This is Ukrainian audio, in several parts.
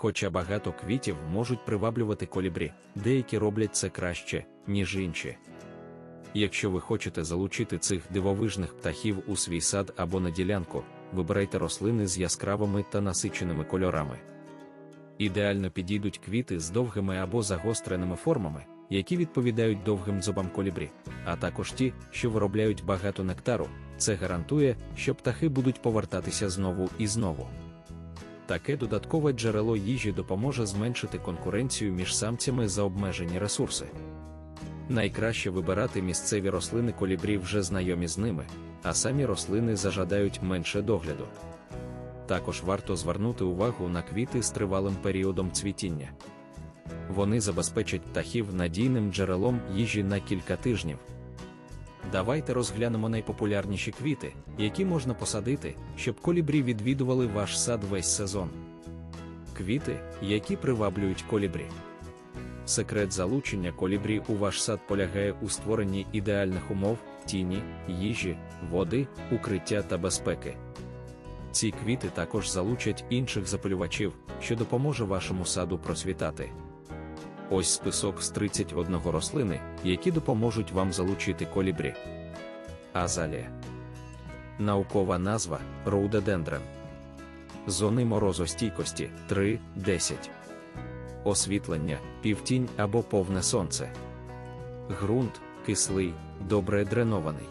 Хоча багато квітів можуть приваблювати колібрі, деякі роблять це краще, ніж інші. Якщо ви хочете залучити цих дивовижних птахів у свій сад або на ділянку, вибирайте рослини з яскравими та насиченими кольорами. Ідеально підійдуть квіти з довгими або загостреними формами, які відповідають довгим зубам колібрі, а також ті, що виробляють багато нектару. Це гарантує, що птахи будуть повертатися знову і знову. Таке додаткове джерело їжі допоможе зменшити конкуренцію між самцями за обмежені ресурси. Найкраще вибирати місцеві рослини колібрі вже знайомі з ними, а самі рослини зажадають менше догляду. Також варто звернути увагу на квіти з тривалим періодом цвітіння. Вони забезпечать птахів надійним джерелом їжі на кілька тижнів. Давайте розглянемо найпопулярніші квіти, які можна посадити, щоб колібрі відвідували ваш сад весь сезон. Квіти, які приваблюють колібрі. Секрет залучення колібрі у ваш сад полягає у створенні ідеальних умов, тіні, їжі, води, укриття та безпеки. Ці квіти також залучать інших запилювачів, що допоможе вашому саду процвітати. Ось список з 31 рослини, які допоможуть вам залучити колібрі. Азалія. Наукова назва Роудедендрен. Зони морозостійкості 3-10. Освітлення, півтінь або повне сонце. Грунт кислий, добре дренований.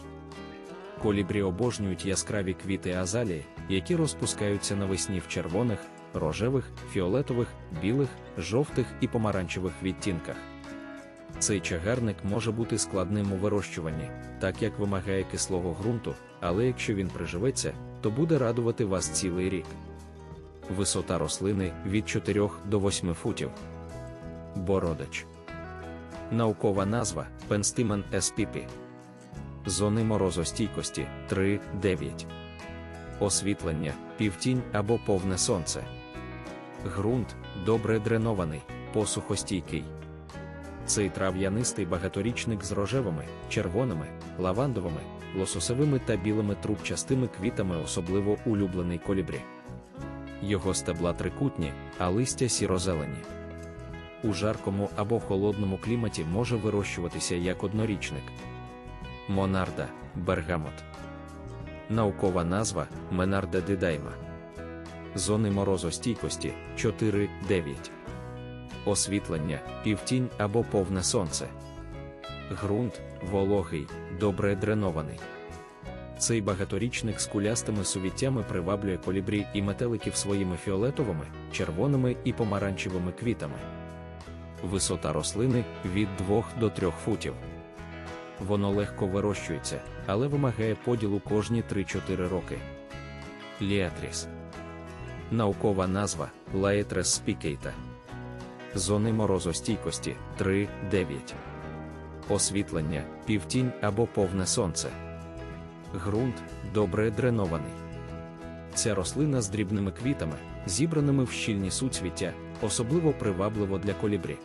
Колібрі обожнюють яскраві квіти азалії, які розпускаються навесні в червоних, рожевих, фіолетових, білих, жовтих і помаранчевих відтінках. Цей чагарник може бути складним у вирощуванні, так як вимагає кислого ґрунту, але якщо він приживеться, то буде радувати вас цілий рік. Висота рослини від 4 до 8 футів. Бородич. Наукова назва Пенстимен spp. Зони морозостійкості 3-9. Освітлення, півтінь або повне сонце. Ґрунт добре дренований, посухостійкий. Цей трав'янистий багаторічник з рожевими, червоними, лавандовими, лососовими та білими трубчастими квітами особливо улюблений колібрі. Його стебла трикутні, а листя сірозелені. У жаркому або холодному кліматі може вирощуватися як однорічник. Монарда, бергамот. Наукова назва Менарда дидайма. Зони морозостійкості 4-9. Освітлення, півтінь або повне сонце. Грунт вологий, добре дренований. Цей багаторічник з кулястими сувіттями приваблює колібрі і метеликів своїми фіолетовими, червоними і помаранчевими квітами. Висота рослини від 2 до 3 футів. Воно легко вирощується, але вимагає поділу кожні 3-4 роки. Ліатріс. Наукова назва Лаетрес спікейта. Зони морозостійкості 3-9. Освітлення, півтінь або повне сонце. Грунт добре дренований. Ця рослина з дрібними квітами, зібраними в щільні суцвіття, особливо привабливо для колібрі.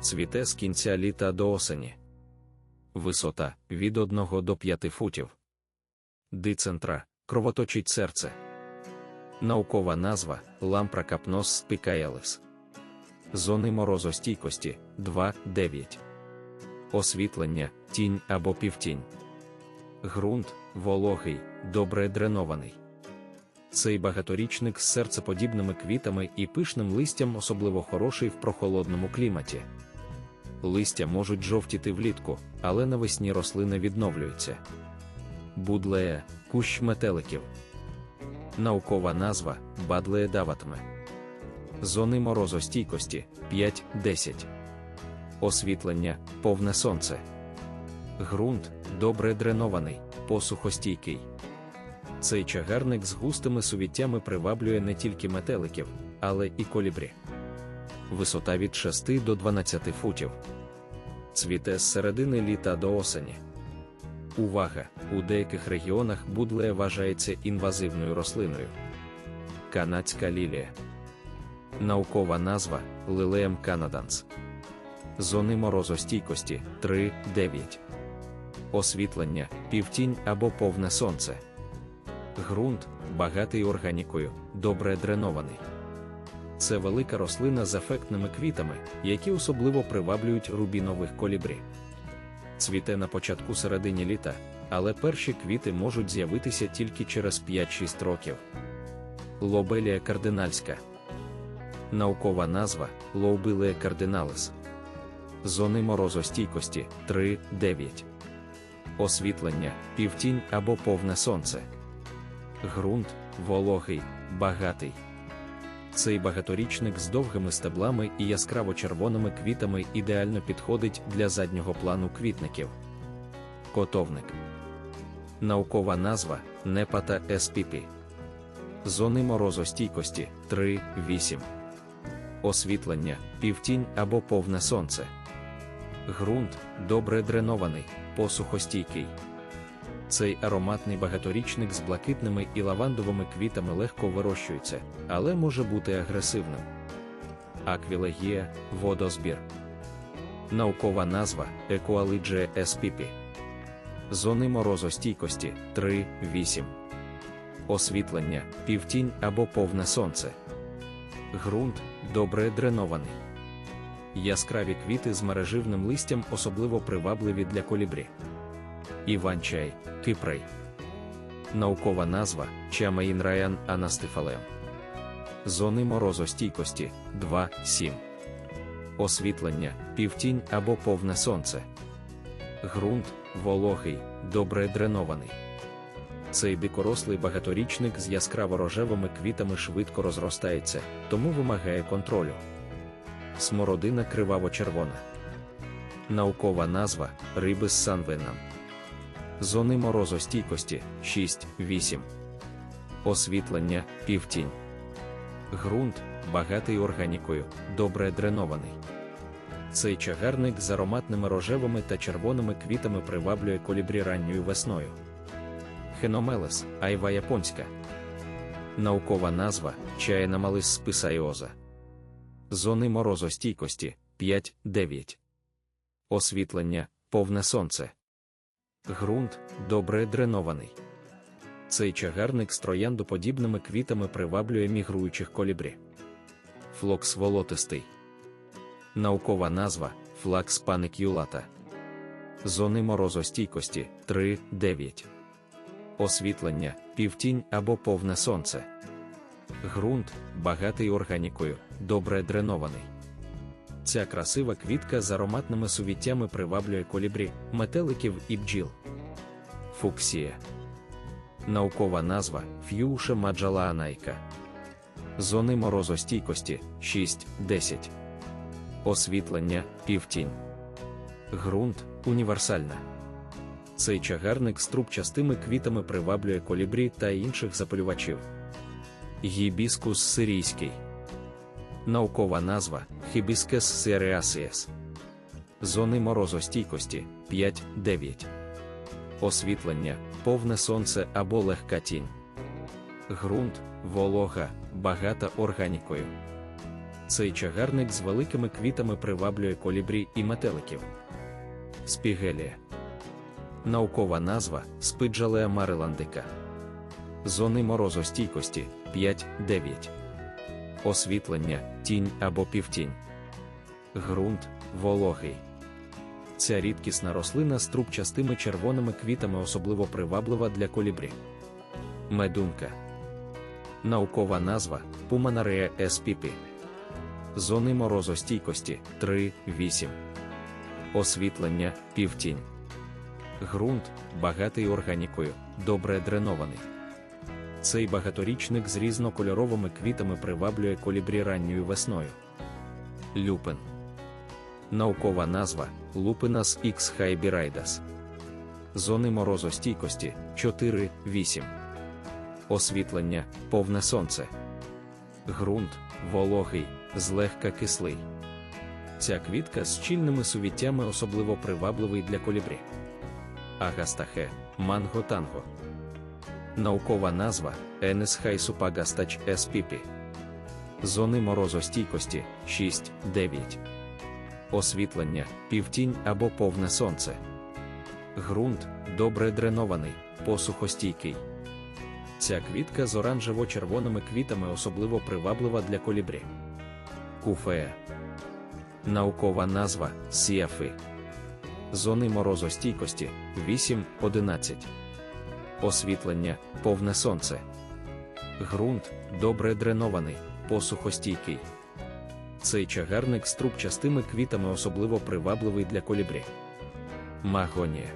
Цвіте з кінця літа до осені. Висота від 1 до 5 футів. Дицентра кровоточить серце. Наукова назва Лампра капнос спікаялис. Зони морозостійкості 2-9. Освітлення, тінь або півтінь. Грунт вологий, добре дренований. Цей багаторічник з серцеподібними квітами і пишним листям особливо хороший в прохолодному кліматі. Листя можуть жовтіти влітку, але навесні рослина відновлюється. Будлея кущ метеликів. Наукова назва Бадлея даватме. Зони морозостійкості 5-10. Освітлення повне сонце. Грунт добре дренований, посухостійкий. Цей чагарник з густими сувіттями приваблює не тільки метеликів, але і колібрі. Висота від 6 до 12 футів. Цвіте з середини літа до осені. Увага! У деяких регіонах будлея вважається інвазивною рослиною. Канадська лілія. Наукова назва Лилеєм канаданс. Зони морозостійкості 3-9. Освітлення, півтінь або повне сонце. Грунт багатий органікою, добре дренований. Це велика рослина з ефектними квітами, які особливо приваблюють рубінових колібрі. Цвіте на початку середині літа, але перші квіти можуть з'явитися тільки через 5-6 років. Лобелія кардинальська. Наукова назва Лоубилея кардиналис. Зони морозостійкості 3-9. Освітлення, півтінь або повне сонце. Грунт вологий, багатий. Цей багаторічник з довгими стеблами і яскраво червоними квітами ідеально підходить для заднього плану квітників. Котовник. Наукова назва Непата SPP. Зони морозостійкості 3-8. Освітлення, півтінь або повне сонце. Грунт добре дренований, посухостійкий. Цей ароматний багаторічник з блакитними і лавандовими квітами легко вирощується, але може бути агресивним. Аквілегія водозбір. Наукова назва Екуалиджія SPP. Зони морозостійкості 3-8. Освітлення, півтінь або повне сонце. Грунт добре дренований. Яскраві квіти з мереживним листям особливо привабливі для колібрі. Іван-чай, Кипрей. Наукова назва Чамаїн Раян Анастифалем. Зони морозостійкості 2-7. Освітлення, півтінь або повне сонце. Грунт вологий, добре дренований. Цей дикорослий багаторічник з яскраво рожевими квітами швидко розростається, тому вимагає контролю. Смородина криваво-червона. Наукова назва рибис санвинам. Зони морозостійкості 6-8. Освітлення півтінь. Грунт багатий органікою, добре дренований. Цей чагарник з ароматними рожевими та червоними квітами приваблює колібрі ранньою весною. Хеномелес, айва японська. Наукова назва чаєнамалис списайоза. Зони морозостійкості 5-9. Освітлення повне сонце. Грунт добре дренований. Цей чагарник з трояндоподібними квітами приваблює мігруючих колібрі. Флокс волотистий. Наукова назва флакс паникюлата. Зони морозостійкості 3-9. Освітлення, півтінь або повне сонце. Грунт багатий органікою, добре дренований. Ця красива квітка з ароматними сувіттями приваблює колібрі, метеликів і бджіл. Фуксія. Наукова назва ф'юша маджалаанайка. Зони морозостійкості 6-10. Освітлення півтінь. Грунт універсальна. Цей чагарник з трубчастими квітами приваблює колібрі та інших запалювачів. Гібіскус сирійський. Наукова назва Hibiscus cereaceus. Зони морозостійкості 5-9. Освітлення, повне сонце або легка тінь. Грунт, волога, багата органікою. Цей чагарник з великими квітами приваблює колібрі і метеликів. Спігелія. Наукова назва спиджалеа мариландика. Зони морозостійкості 5-9. Освітлення, тінь або півтінь. Грунт вологий. Ця рідкісна рослина з трубчастими червоними квітами особливо приваблива для колібрі. Медунка. Наукова назва Pumanaria spp. Зони морозостійкості 3-8. Освітлення півтінь. Грунт багатий органікою, добре дренований. Цей багаторічник з різнокольоровими квітами приваблює колібрі ранньою весною. Люпин. Наукова назва Lupinus X hybiridas. Зони морозостійкості 4-8. Освітлення повне сонце. Грунт вологий, злегка кислий. Ця квітка з чільними сувіттями особливо привабливий для колібрі. Агастахе манго танго. Наукова назва Енес хайсупагастач SPP. Зони морозостійкості 6-9. Освітлення, півтінь або повне сонце. Грунт добре дренований, посухостійкий. Ця квітка з оранжево-червоними квітами особливо приваблива для колібрі. куфея. Наукова назва сіафи. Зони морозостійкості 8-11. Освітлення повне сонце. Ґрунт добре дренований, посухостійкий. Цей чагарник з трубчастими квітами особливо привабливий для колібрі. Магонія.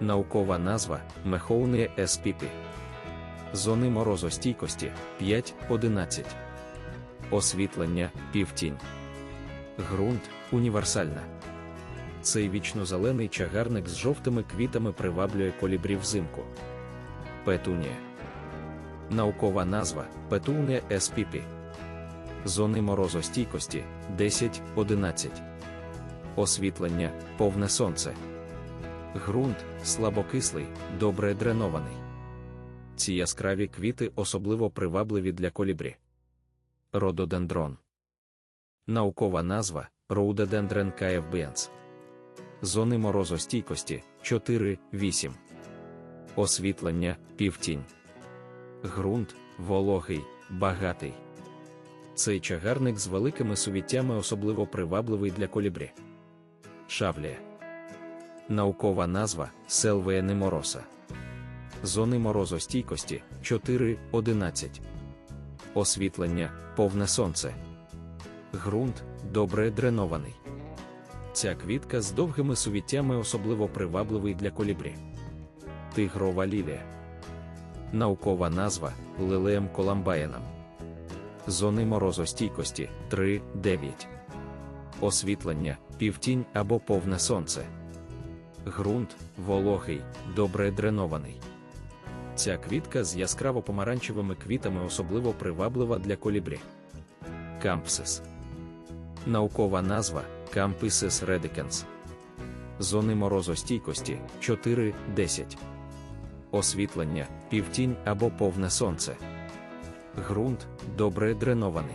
Наукова назва Мехоунія еспіпі. Зони морозостійкості 5-11. Освітлення півтінь. Ґрунт універсальна. Цей вічно-зелений чагарник з жовтими квітами приваблює колібрі взимку. Петунія. Наукова назва Петунія еспіпі. Зони морозостійкості 10-11. Освітлення повне сонце. Ґрунт слабокислий, добре дренований. Ці яскраві квіти особливо привабливі для колібрі. Рододендрон. Наукова назва Rhododendron caevbians. Зони морозостійкості 4-8. Освітлення півтінь. Ґрунт вологий, багатий. Цей чагарник з великими сувіттями особливо привабливий для колібрі. Шавлія. Наукова назва Селвея немороса. Зони морозостійкості 4-11. Освітлення повне сонце. Ґрунт добре дренований. Ця квітка з довгими сувіттями особливо привабливий для колібрі. Тигрова лілія. Наукова назва лилеєм коламбаєнам. Зони морозостійкості 3-9. Освітлення півтінь або повне сонце. Ґрунт вологий, добре дренований. Ця квітка з яскраво помаранчевими квітами особливо приваблива для колібрі. Кампсис. Наукова назва Campisis redicans. Зони морозостійкості 4-10. Освітлення півтінь або повне сонце. Ґрунт добре дренований.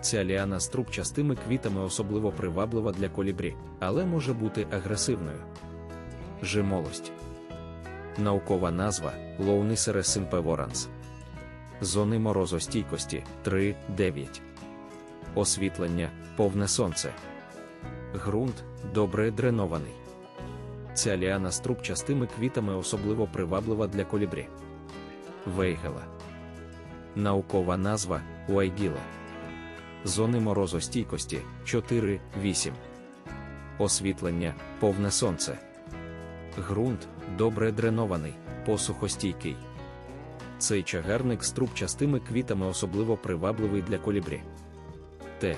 Ця ліана з трубчастими квітами особливо приваблива для колібрі, але може бути агресивною. Жимолость. Наукова назва Лоунисере симпеворанс. Зони морозостійкості 3-9. Освітлення повне сонце. Ґрунт добре дренований. Ця ліана з трубчастими квітами особливо приваблива для колібрі. Вейгела. Наукова назва Уайгіла. Зони морозостійкості 4-8. Освітлення повне сонце. Ґрунт добре дренований, посухостійкий. Цей чагарник з трубчастими квітами особливо привабливий для колібрі. Т.